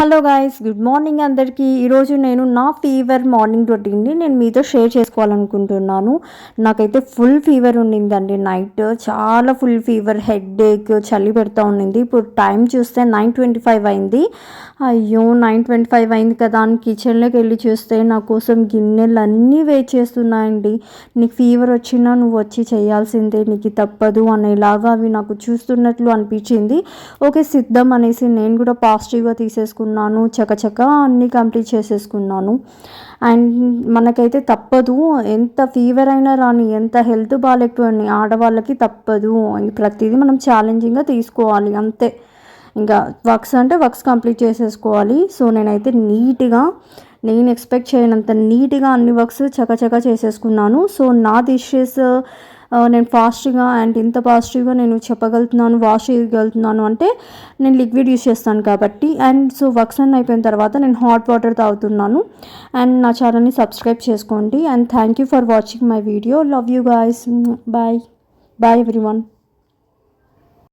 Hello guys good morning అందరికీ. ఈరోజు నేను నా ఫీవర్ మార్నింగ్ రొటీన్ని నేను మీతో షేర్ చేసుకోవాలనుకుంటున్నాను. నాకైతే ఫుల్ ఫీవర్ ఉండిందండి నైట్ చాలా ఫుల్ ఫీవర్ హెడ్ ఏక్ చలి పెడతా ఉండింది. ఇప్పుడు టైం చూస్తే నైన్ ట్వంటీ ఫైవ్ అయింది. అయ్యో నైన్ ట్వంటీ ఫైవ్ అయింది కదా అని కిచెన్లోకి వెళ్ళి చూస్తే నా కోసం గిన్నెలు అన్నీ వెయిట్ చేస్తున్నాయండి. నీకు ఫీవర్ వచ్చినా నువ్వు వచ్చి చేయాల్సిందే నీకు తప్పదు అనేలాగా అవి నాకు చూస్తున్నట్లు అనిపించింది. ఓకే సిద్ధం అనేసి నేను కూడా పాజిటివ్గా తీసేసుకున్నాను. చకచక అన్నీ కంప్లీట్ చేసేసుకున్నాను. అండ్ మనకైతే తప్పదు ఎంత ఫీవర్ అయినా రాని ఎంత హెల్త్ బాగాలేకపోయి ఆడవాళ్ళకి తప్పదు. ప్రతిదీ మనం ఛాలెంజింగ్గా తీసుకోవాలి అంతే. ఇంకా వర్క్స్ అంటే వర్క్స్ కంప్లీట్ చేసేసుకోవాలి. సో నేనైతే నీట్గా నేను ఎక్స్పెక్ట్ చేయనంత నీట్గా అన్ని వర్క్స్ చకచక చేసేసుకున్నాను. సో నా డిషెస్ నేను ఫాస్ట్గా అండ్ ఇంత పాజిటివ్గా నేను చెప్పగలుగుతున్నాను వాష్ చేయగలుగుతున్నాను అంటే నేను లిక్విడ్ యూస్ చేస్తాను కాబట్టి. అండ్ సో వర్క్స్ అన్నీ అయిపోయిన తర్వాత నేను హాట్ వాటర్ తాగుతున్నాను. అండ్ నా ఛానల్ని సబ్స్క్రైబ్ చేసుకోండి. And thank you for watching my video. Love you guys. Bye. Bye everyone.